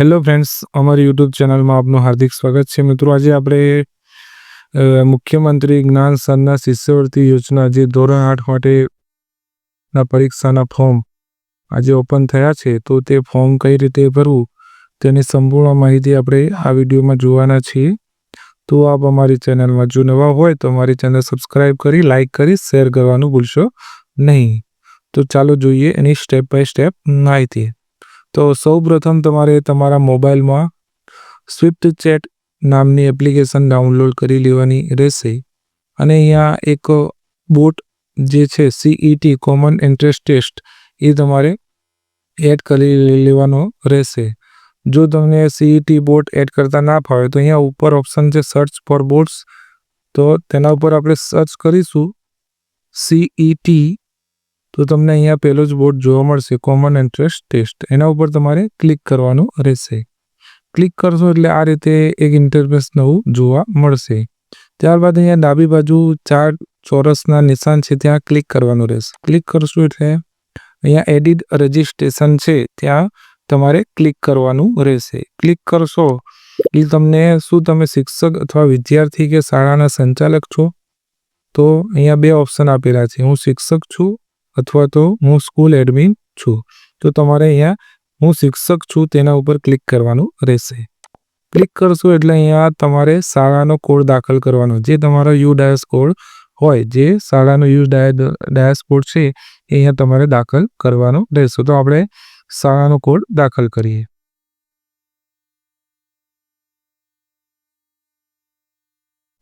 Hello friends અમારી YouTube ચેનલમાં આપનું હાર્દિક સ્વાગત છે. મિત્રો, આજે આપણે મુખ્યમંત્રી જ્ઞાન સરના શિષ્યવૃત્તિ યોજના જે ધોરણ આઠ માટે ના પરીક્ષાના ફોર્મ આજે ઓપન થયા છે, તો તે ફોર્મ કઈ રીતે ભરવું તેની સંપૂર્ણ માહિતી આપણે આ વિડીયોમાં જોવાના છીએ. તો આપ અમારી ચેનલમાં જો નવા હોય તો અમારી ચેનલ સબસ્ક્રાઈબ કરી, લાઇક કરી, શેર કરવાનું ભૂલશો નહીં. તો ચાલો જોઈએ એની સ્ટેપ બાય સ્ટેપ માહિતી. તો સૌ પ્રથમ તમારે તમારા મોબાઈલમાં સ્વિફ્ટ ચેટ નામની એપ્લિકેશન ડાઉનલોડ કરી લેવાની રહેશે. અને અહીંયા એક બોટ જે છે સીઈટી કોમન એન્ટ્રન્સ ટેસ્ટ એ તમારે એડ કરી લેવાનો રહેશે. જો તમને સીઈટી બોટ એડ કરતા ના ફાવે, તો અહીંયા ઉપર ઓપ્શન છે સર્ચ ફોર બોટ્સ તો તેના ઉપર આપણે સર્ચ કરીશું. સીઈટી તો તમને અહીંયા પહેલો જ બોર્ડ જોવા મળશે કોમન ઇન્ટરેસ્ટ ટેસ્ટ એના ઉપર તમારે ક્લિક કરવાનું રહેશે. ક્લિક કરશો એટલે આ રીતે એક ઇન્ટરફેસ નવું જોવા મળશે. ત્યારબાદ અહીંયા ડાબી બાજુ ચાર ચોરસના નિશાન છે, ત્યાં ક્લિક કરવાનું રહેશે. ક્લિક કરશો એટલે અહીંયા એડિટ રજિસ્ટ્રેશન છે, ત્યાં તમારે ક્લિક કરવાનું રહેશે. ક્લિક કરશો એટલે તમને શું, તમે શિક્ષક અથવા વિદ્યાર્થી કે શાળાના સંચાલક છો? તો અહીંયા બે ઓપ્શન આપેલા છે. હું શિક્ષક છું અથવા તો હું સ્કૂલ એડમિન છું, તો તમારે અહીંયા હું શિક્ષક છું તેના ઉપર ક્લિક કરવાનું રહેશે. ક્લિક કરશો એટલે અહીંયા તમારે શાળાનો કોડ દાખલ કરવાનો, જે તમારો યુ ડાયસ કોડ હોય, જે શાળાનો યુ ડાયસ કોડ છે, એ અહીંયા તમારે દાખલ કરવાનો રહેશે. તો આપણે શાળાનો કોડ દાખલ કરીએ.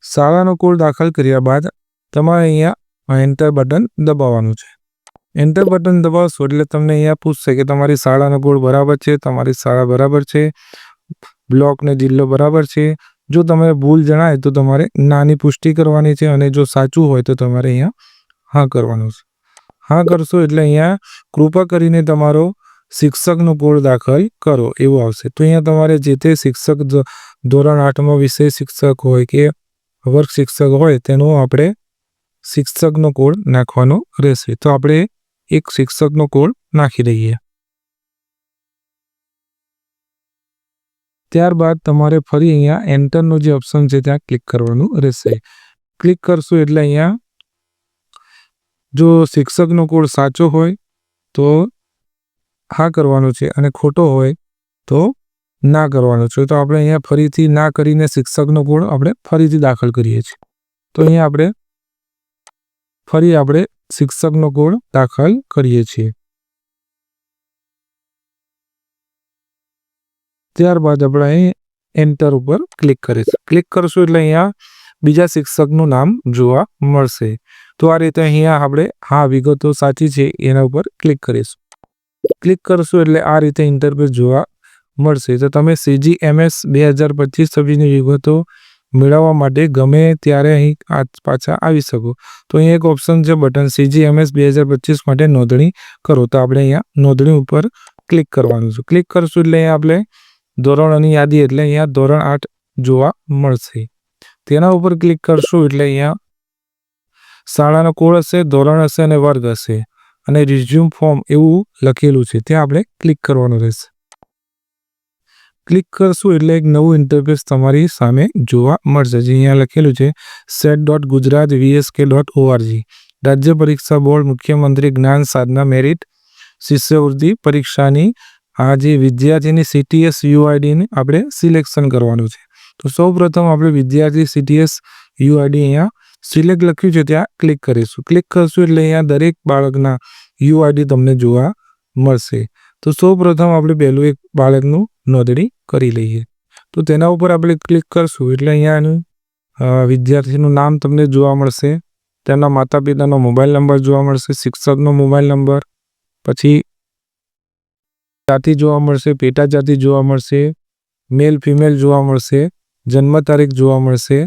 શાળાનો કોડ દાખલ કર્યા બાદ તમારે અહીંયા એન્ટર બટન દબાવવાનું છે. એન્ટર બટન દબાવશો એટલે તમને અહીંયા પૂછશે કે તમારી શાળાનો ગોળ બરાબર છે, તમારી શાળા બરાબર છે બ્લોકને જિલ્લો બરાબર છે. જો તમે ભૂલ જણાય તો તમારે નાની પુષ્ટિ કરવાની છે અને જો સાચું હોય તો તમારે અહીંયા હા કરવાનું છે. હા કરશો એટલે અહીંયા કૃપા કરીને તમારો શિક્ષકનો ગોળ દાખલ કરો, એવું આવશે. તો અહીંયા તમારે જે તે શિક્ષક ધોરણ આઠમાં વિષય શિક્ષક હોય કે વર્ગ શિક્ષક હોય તેનો આપણે શિક્ષકનો કોડ નાખવાનો રહેશે. તો આપણે એક શિક્ષકનો કોડ નાખી દઈએ. ત્યારબાદ તમારે ફરી અહીંયા એન્ટરનો જે ઓપ્શન છે ત્યાં ક્લિક કરવાનું રહેશે. ક્લિક કરશું એટલે અહીંયા જો શિક્ષકનો કોડ સાચો હોય તો હા કરવાનો છે અને ખોટો હોય તો ના કરવાનો છે. તો આપણે અહીંયા ફરીથી ના કરીને શિક્ષકનો કોડ આપણે ફરીથી દાખલ કરીએ છીએ. તો અહીંયા આપણે ફરી આપણે શિક્ષકનો ગુણ દાખલ કરીએ છીએ. ત્યારબાદ આપણે એન્ટર ઉપર ક્લિક કરીશું. ક્લિક કરશું એટલે અહીંયા બીજા શિક્ષકનું નામ જોવા મળશે. તો આ રીતે અહીંયા આપણે હા વિગતો સાચી છે એના ઉપર ક્લિક કરીશું. ક્લિક કરશું એટલે આ રીતે ઇન્ટરવ્યુ જોવા મળશે. તો તમે સીજી એમએસ બે હજાર પચીસ વિગતો મેળવવા માટે ગમે ત્યારે અહીં પાછા આવી શકો. તો અહીં એક ઓપ્શન છે બટન સીજીએમએસ બે હજાર પચીસ માટે નોંધણી કરો. તો આપણે અહીંયા નોંધણી ઉપર ક્લિક કરવાનું છે. ક્લિક કરશું એટલે અહીંયા આપણે ધોરણોની યાદી એટલે અહીંયા ધોરણ આઠ જોવા મળશે. તેના ઉપર ક્લિક કરશું એટલે અહીંયા શાળાનો કોડ હશે, ધોરણ હશે અને વર્ગ હશે. અને રિઝ્યુમ ફોર્મ એવું લખેલું છે. ત્યાં આપણે ક્લિક કરવાનું રહેશે. ક્લિક કરશું એટલે એક નવું ઇન્ટરફેસ તમારી સામે જોવા મળશે. જે અહીંયા લખેલું છે set dot Gujarat VSK dot ORG રાજ્ય પરીક્ષા બોર્ડ મુખ્યમંત્રી જ્ઞાન સાધના મેરિટ શિષ્યવૃત્તિ પરીક્ષાની આ જે વિદ્યાર્થીની સીટીએસ યુઆઈડીને આપણે સિલેક્શન કરવાનું છે. તો સૌ પ્રથમ આપણે વિદ્યાર્થી સીટીએસ યુઆઈડી અહીંયા સિલેક્ટ લખ્યું છે, ત્યાં ક્લિક કરીશું. ક્લિક કરશું એટલે અહીંયા દરેક બાળકના યુઆઈડી તમને જોવા મળશે. તો સૌ પ્રથમ આપણે પહેલું એક બાળકનું નોંધણી કરી લઈએ. તો તેના ઉપર આપણે ક્લિક કરશું એટલે અહીંયા વિદ્યાર્થીનું નામ તમને જોવા મળશે. તેમના માતા પિતાનો મોબાઈલ નંબર જોવા મળશે, શિક્ષકનો મોબાઈલ નંબર, પછી જાતિ જોવા મળશે પેટા જાતિ જોવા મળશે, મેલ, ફિમેલ જોવા મળશે, જન્મ તારીખ જોવા મળશે,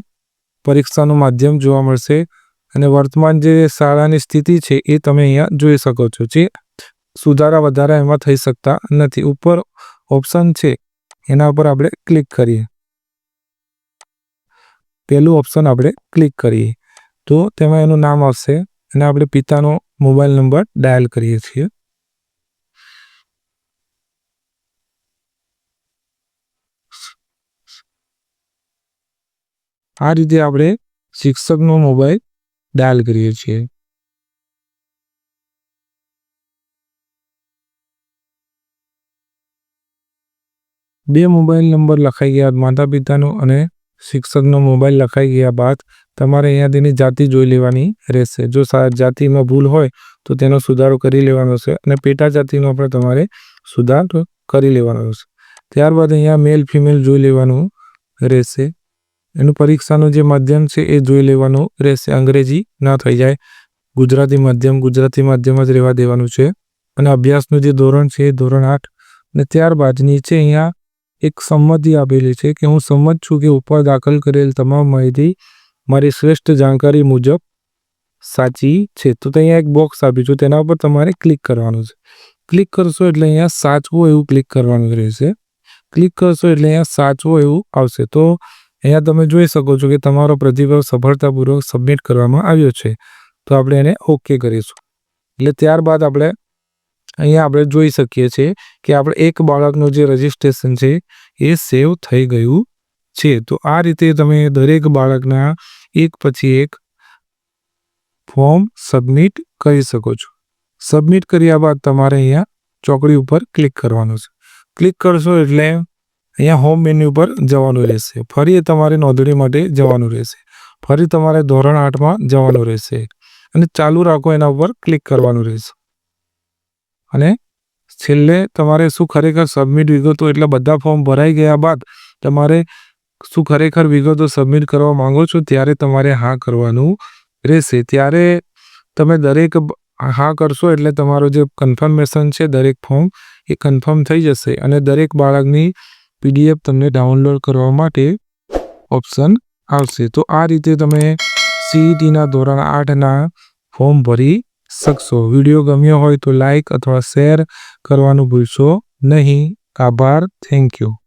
પરીક્ષાનું માધ્યમ જોવા મળશે, અને વર્તમાન જે શાળાની સ્થિતિ છે એ તમે અહીંયા જોઈ શકો છો. જે સુધારા વધારા એમાં થઈ શકતા નથી. ઉપર ઓપ્શન છે, એના ઉપર આપણે ક્લિક કરીએ. પહેલું ઓપ્શન આપણે ક્લિક કરીએ. તો તેમાં એનું નામ આવશે અને આપણે પિતાનો મોબાઈલ નંબર ડાયલ કરીએ છીએ. આ રીતે આપણે શિક્ષકનો મોબાઈલ ડાયલ કરીએ છીએ. બે મોબાઈલ નંબર લખાઈ ગયા માતા પિતાનો અને શિક્ષકનો મોબાઈલ લખાઈ ગયા બાદ તમારે અહીંયા તેની જાતિ જોઈ લેવાની રહેશે. જો જાતિમાં ભૂલ હોય તો તેનો સુધારો કરી લેવાનો છે અને પેટા જાતિનો પણ તમારે સુધારો કરી લેવાનો છે. ત્યારબાદ અહીંયા મેલ ફિમેલ જોઈ લેવાનું રહેશે. એનું પરીક્ષાનું જે માધ્યમ છે એ જોઈ લેવાનું રહેશે. અંગ્રેજી ના થઈ જાય. ગુજરાતી માધ્યમ ગુજરાતી માધ્યમ જ રહેવા દેવાનું છે. અને અભ્યાસનું જે ધોરણ છે એ ધોરણ આઠ. અને ત્યારબાદ નીચે અહીંયા એક સંમતિ આપેલી છે કે હું સંમત છું કે ઉપર દાખલ કરેલ તમામ માહિતી મારી શ્રેષ્ઠ જાણકારી મુજબ સાચી છે. તો ત્યાં એક બોક્સ આપ્યું છે, તેના ઉપર તમારે ક્લિક કરવાનું છે. ક્લિક કરશો એટલે અહીંયા સાચવું એવું ક્લિક કરવાનું રહેશે. ક્લિક કરશો એટલે અહીંયા સાચવું એવું આવશે. તો અહીંયા તમે જોઈ શકો છો કે તમારો પ્રતિભાવ સફળતાપૂર્વક સબમિટ કરવામાં આવ્યો છે. તો આપણે એને ઓકે કરીશું. એટલે ત્યારબાદ આપણે અહીંયા આપણે જોઈ શકીએ છીએ કે આપણે એક બાળકનું જે રજિસ્ટ્રેશન છે, એ સેવ થઈ ગયું છે. તો આ રીતે તમે દરેક બાળકના એક પછી એક ફોર્મ સબમિટ કરી શકો છો. સબમિટ કર્યા બાદ તમારે અહીંયા ચોકડી ઉપર ક્લિક કરવાનું છે. ક્લિક કરશો એટલે અહીંયા હોમ મેન્યુ પર જવાનું રહેશે. ફરી તમારે નોંધણી માટે જવાનું રહેશે. ફરી તમારે ધોરણ આઠમાં જવાનું રહેશે. અને ચાલુ રાખો એના ઉપર ક્લિક કરવાનું રહેશે. અને છેલ્લે તમારે શું ખરેખર સબમિટ વિગતો, એટલે બધા ફોર્મ ભરાઈ ગયા બાદ તમારે શું ખરેખર વિગતો સબમિટ કરવા માંગો છો, ત્યારે તમારે હા કરવાનું રહેશે. ત્યારે તમે દરેક હા કરશો એટલે તમારો જે કન્ફર્મેશન છે, દરેક ફોર્મ એ કન્ફર્મ થઈ જશે અને દરેક બાળકની પીડીએફ તમને ડાઉનલોડ કરવા માટે ઓપ્શન આવશે. તો આ રીતે તમે સીઈટીના ધોરણ આઠના ફોર્મ ભરી શકશો. વીડિયો ગમ્યો હોય તો લાઈક અથવા શેર કરવાનું ભૂલશો નહીં. આભાર. Thank you.